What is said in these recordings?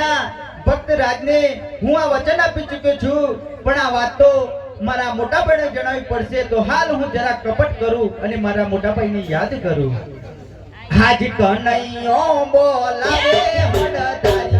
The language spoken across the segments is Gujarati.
એમના ભક્ત રાજને હું આ વચન આપી ચૂક્યો છું. પણ આ વાત તો મારા મોટા ભાઈને જણાવવી પડશે, તો હાલ હું જરા કપટ કરું અને મારા મોટા ભાઈને યાદ કરું. હાજ કનૈયો બોલાવે હળદારી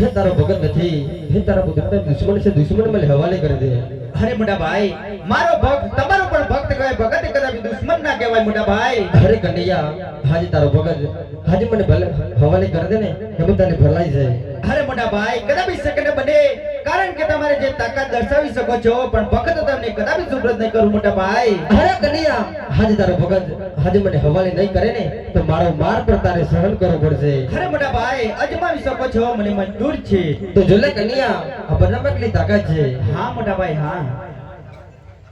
હે તારો ભગત નથી. હે તારા ભગત દુશ્મન છે દુશ્મન મને હવાલે કરી દે અરે મોટા ભાઈ મારો ભક્ત તમારો પણ ભક્ત કહેવાય ભગત કદાચ દુશ્મન ના કહેવાય મોટા ભાઈ. અરે કનૈયા હાજી તારો ભગત હાજી મને ભલે હવાલે કરી દે ને એમ તને ભલાઈ જાય અરે મોટા ભાઈ કદાચ સેકન્ડ બને. કારણ કે તમારે જે તાકાત દર્શાવી શકો છો પણ ભક્ત તમને કદાપી સુપ્રત નહીં કરું મોટા ભાઈ. અરે કનૈયા. હાજી તારો ભગત હાજે મને હવાલે નહીં કરે ને તો મારો માર પણ તારે સહન કરવો પડશે. અરે મોટા ભાઈ અજમાવી શકો છો મને મંજૂર છે. તો જોલે કનૈયા આ બનામાં કેટલી તાકાત છે? હા મોટા ભાઈ હા.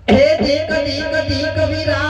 હે જે કદી કદી વિરાટ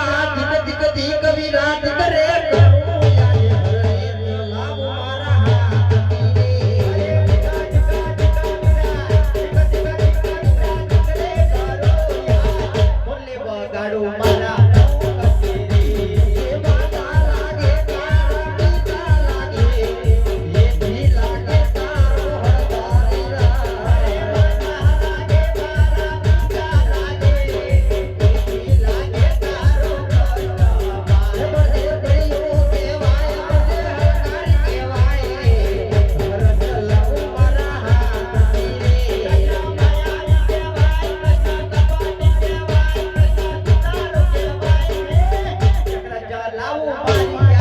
Bye.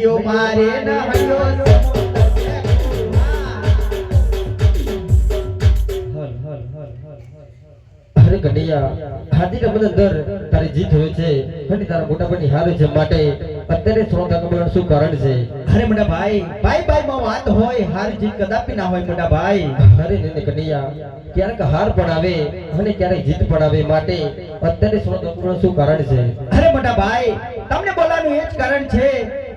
હૈયો મારે હોય છે. જીત કદાપી ના હોય ને કડિયા ક્યારેક હાર પણ આવે અને ક્યારેક જીત પણ આવે માટે અત્યારે શ્રોતા શું કારણ છે? અરે મોટા ભાઈ તમને બોલાનું એ જ કારણ છે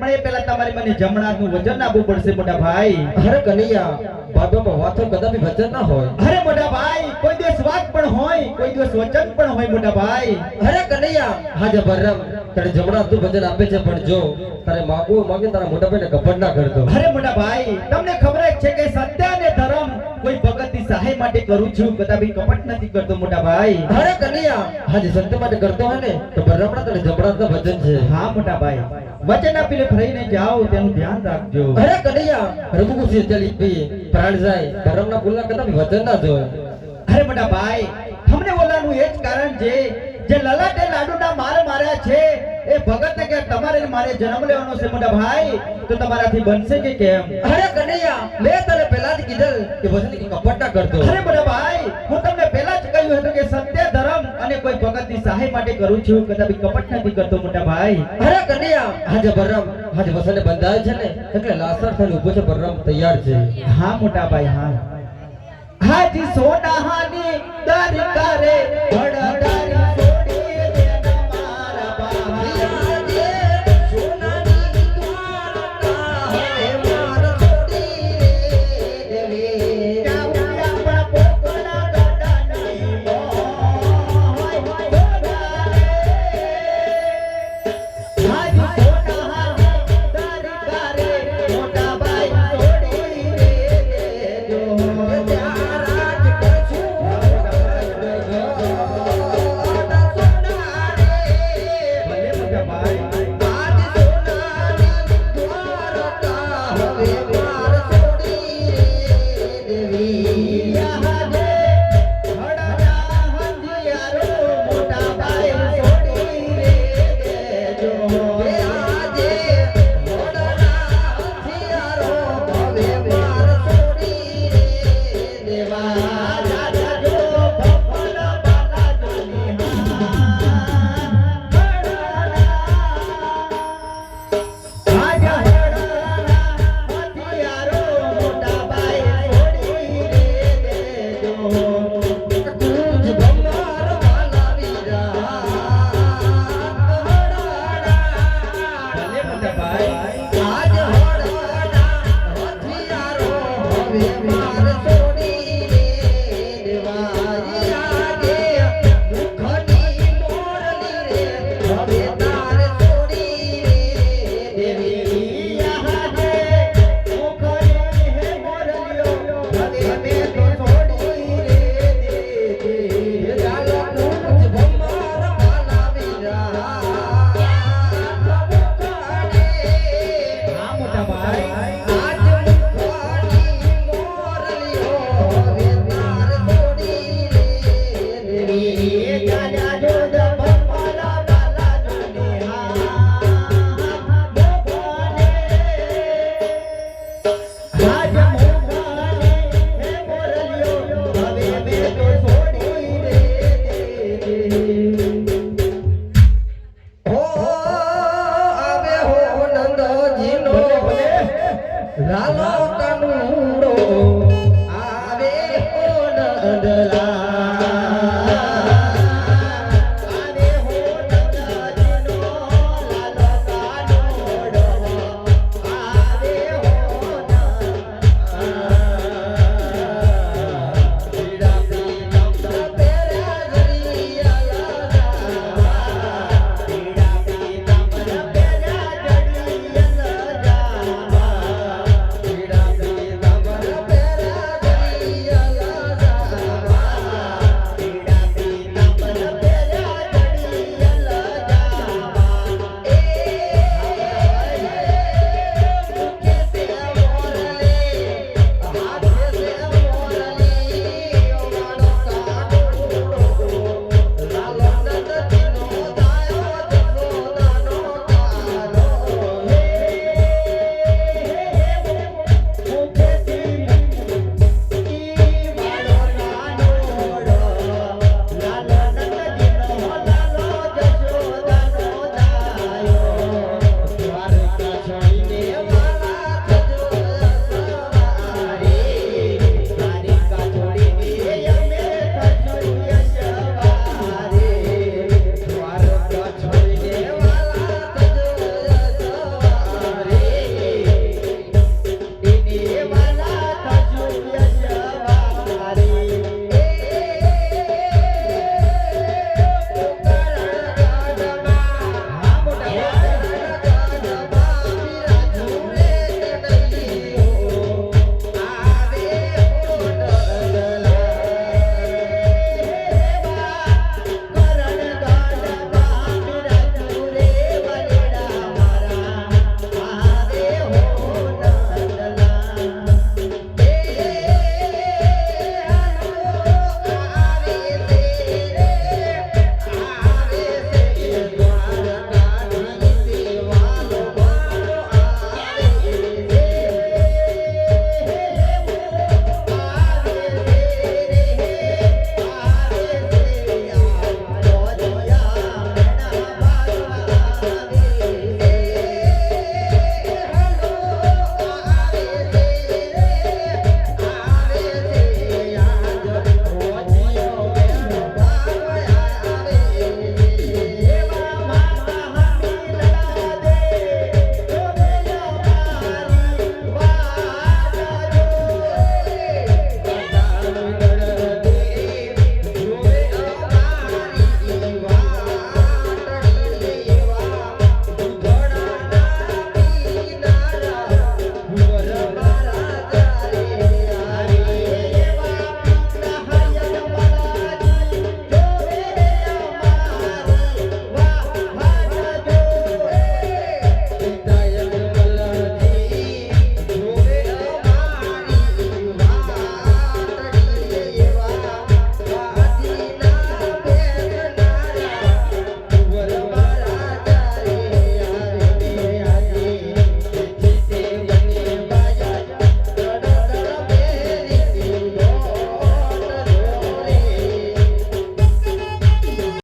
પણ એ પહેલા તમારે મને જમણાનું વજન આપવું પડશે મોટા ભાઈ. અરે કનૈયા બાબામાં વાતો કદાપી વચન ના હોય. અરે મોટા ભાઈ કોઈ દિવસ વાત પણ હોય કોઈ દિવસ વચન પણ હોય મોટા ભાઈ. અરે કનૈયા હાજે બરમ તને જમણા તું વજન આપે છે પણ જો તારે માગવું માગે તારા મોટા ભાઈને કપડ ના કરતો અરે મોટા ભાઈ તમને ખબર જ છે કે સત્ય અને ધર્મ કોઈ ભગતની સહાય માટે કરું છું કદાપી કપટ નથી કરતો મોટા ભાઈ. અરે કનૈયા. હાજે સંત માટે કરતો હોય ને તો બરાબર તને જમણા તો વચન છે. હા મોટા ભાઈ. વચન આપીને ફરીને જાઓ તેનું ધ્યાન રાખજો. અરે કનૈયા. રઘુકુશી ચલી પી પ્રાણ જાય બરમના બોલના કદાપી વચન ના જો અરે મોટા ભાઈ તમને બોલવાનું એ જ કારણ છે જે લલાટે લાડુના માર માર્યા છે એ ભગત કે તમારે મારે જન્મ લેવાનો છે મોટા ભાઈ? તો તમારાથી બનશે કે કેમ? અરે કનૈયા મેં તને પહેલા જ કીધું કે વસંત કે કપટા કરતો. અરે મોટા ભાઈ હું તમને પહેલા જ કહ્યું હતું કે સત્ય ધર્મ અને કોઈ ભગતની સહાય માટે કરું છું કદાપી કપટ નથી કરતો મોટા ભાઈ. અરે કનૈયા આજે બરમ આજે વસંત બંધાય છે ને એટલે લાસર થઈને ઊભો છે બરમ તૈયાર છે. હા મોટા ભાઈ હા. હાજી સોના હાની દર કરે ભડડારી